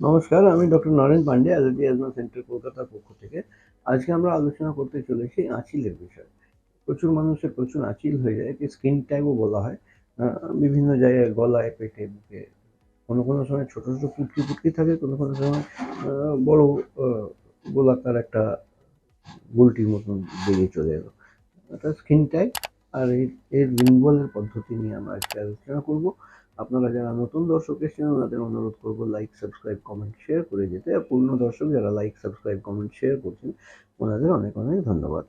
নমস্কার, আমি doctor Naren Pandey allergy asthma centre কলকাতার পক্ষ থেকে। আজকে আমরা আলোচনা করতে চলেছি আঁচিলের বিষয়ে। প্রচুর মানুষের প্রচুর আঁচিল হয়ে যায়, একে স্কিন টাইপও বলা হয়। বিভিন্ন জায়গায় গলায়, পেটে, বুকে, কোনো কোনো সময় ছোটো ছোটো পুটকি পুটকি থাকে, কোনো কোনো সময় বড় গোলাকার একটা গুলটির মতন বেরিয়ে চলে এলো। এটা স্কিন টাইপ আর এর এর রিমুভালের পদ্ধতি নিয়ে আমরা আজকে আলোচনা করব। আপনারা যারা নতুন দর্শক এসেছেন, ওনাদের অনুরোধ করব লাইক সাবস্ক্রাইব কমেন্ট শেয়ার করে যেতে। আর পূর্ণ দর্শক যারা লাইক সাবস্ক্রাইব কমেন্ট শেয়ার করছেন, ওনাদের অনেক অনেক ধন্যবাদ।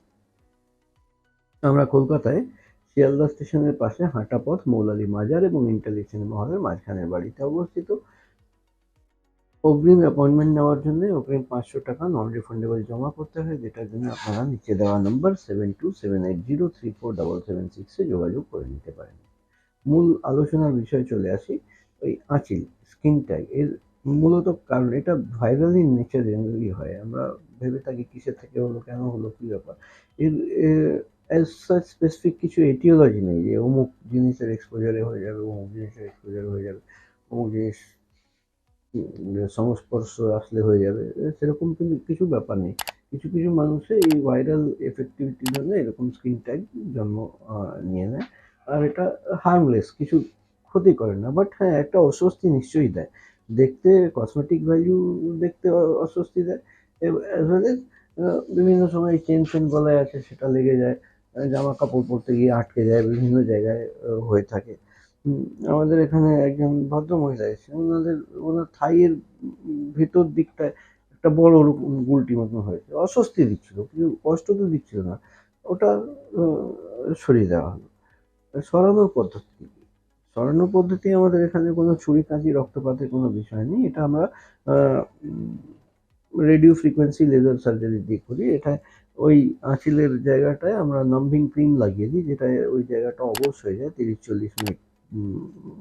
আমরা কলকাতায় শিয়ালদা স্টেশনের পাশে হাঁটা পথ মৌলালি মাজার এবং ইন্টারলি সিনেমা হলের মাঝখানের বাড়িতে অবস্থিত। অগ্রিম অ্যাপয়েন্টমেন্ট নেওয়ার জন্য অগ্রিম পাঁচশো টাকা নন রিফান্ডেবল জমা করতে হয়, যেটার জন্য আপনারা নিচে দেওয়া number seven two seven eight zero three four double seven সিক্সে যোগাযোগ করে নিতে পারেন। মূল আলোচনার বিষয়ে চলে আসি, ওই আঁচিল স্কিন ট্যাগ এর মূলত কারণ, এটা ভাইরাল ইন নেচার জেনারেলি হয়। আমরা ভেবে থাকি কিসের থেকে হলো, কেন হলো, কী ব্যাপার? এর অ্যাজ সাচ স্পেসিফিক কিছু এটিওলজি নেই যে অমুক জিনিসের এক্সপোজারে হয়ে যাবে, অমুক জিনিসের এক্সপোজারে হয়ে যাবে, অমুক জিনিস সংস্পর্শ আসলে হয়ে যাবে সেরকম কিন্তু কিছু ব্যাপার নেই। কিছু কিছু মানুষের এই ভাইরাল এফেক্টিভিটির জন্য এরকম স্কিন ট্যাগ জন্ম নিয়ে নেয়। আর এটা হার্মলেস কিছু ক্ষতি করে না। বাট হ্যাঁ একটা অস্বস্তি নিশ্চয়ই দেয়। দেখতে কসমেটিক ভ্যালু দেখতে অস্বস্তি দেয়। অ্যাজ ওয়েল বিভিন্ন সময় চেন ফেন গলায় আছে, সেটা লেগে যায়। জামা কাপড় পরতে গিয়ে আটকে যায়, বিভিন্ন জায়গায় হয়ে থাকে। আমাদের এখানে একজন ভদ্র মহিলা এসেছে ওনাদের, ওনার থাইয়ের ভেতর দিকটায় একটা বড় গুলটি মতন হয়েছে। অস্বস্তি দিচ্ছিল কিন্তু কষ্ট তো দিচ্ছিল না। ওটা সরিয়ে দেওয়া হলো। সরানোর পদ্ধতি সরানোর পদ্ধতি আমাদের এখানে কোনো ছুরি কাঁচি, রক্তপাতের কোনো বিষয় নেই। এটা আমরা রেডিও ফ্রিকোয়েন্সি লেজার সার্জারি দিয়ে করি। এটা ওই আঁচিলের জায়গাটায় আমরা নাম্বিং ক্রিম লাগিয়ে দিই যেটা ওই জায়গাটা অবশ হয়ে যায়, তিরিশ, চল্লিশ মিনিট।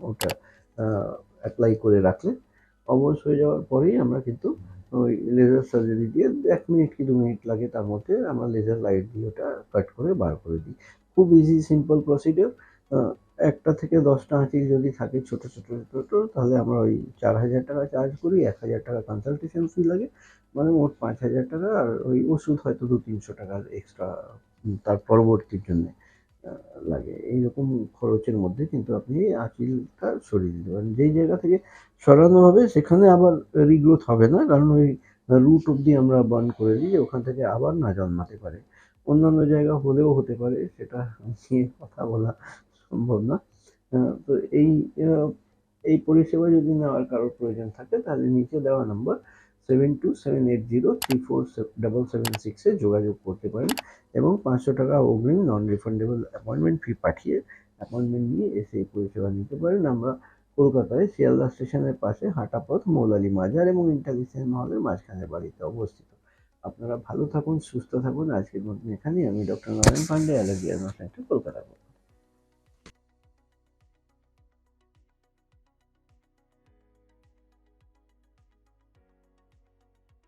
ওটা অ্যাপ্লাই করে রাখলে অবশ হয়ে যাওয়ার পরেই আমরা কিন্তু ওই লেজার সার্জারি দিয়ে এক মিনিট কি দু মিনিট লাগে তার মধ্যে আমরা লেজার লাইট দিয়ে ওটা কাট করে বার করে দিই। খুব ইজি সিম্পল প্রসিডিওর একটা থেকে দশটা আঁচিল যদি থাকে ছোট ছোট ছোট তাহলে আমরা ওই চার হাজার টাকা চার্জ করি, এক হাজার টাকা কনসালটেশন ফি লাগে। মানে মোট পাঁচ হাজার টাকা আর ওই ওষুধ হয়তো দু তিনশো টাকার এক্সট্রা তার পরবর্তীর জন্যে। লাগে। এইরকম খরচের মধ্যে কিন্তু আপনি আঁচিলটা সরিয়ে দিতে পারেন। যেই জায়গা থেকে সরানো হবে, সেখানে আবার রিগ্রোথ হবে না। কারণ ওই রুট অবধি আমরা বান করে দিই যে ওখান থেকে আবার না জন্মাতে পারে। অন্যান্য জায়গা হলেও হতে পারে, সেটা নিয়ে কথা বলা সম্ভব না। তো এই এই পরিষেবা যদি নেওয়ার কারোর প্রয়োজন থাকে, তাহলে নিচে দেওয়া number seven two seven eight zero three four double seven সিক্সে যোগাযোগ করতে পারেন এবং পাঁচশো টাকা অগ্রিম নন রিফান্ডেবল অ্যাপয়েন্টমেন্ট ফি পাঠিয়ে অ্যাপয়েন্টমেন্ট নিয়ে এসে এই পরিষেবা নিতে পারেন। আমরা কলকাতায় শিয়ালদা স্টেশনের পাশে হাঁটাপথ, মৌলালি মাজার এবং ইন্টারলি সিনেমা মাঝখানে বাড়িতে অবস্থিত। আপনারা ভালো থাকুন, সুস্থ থাকুন। আজকের মতন এখানেই। আমি ডক্টর নারায়ণ পান্ডে, অ্যালার্জি কলকাতা।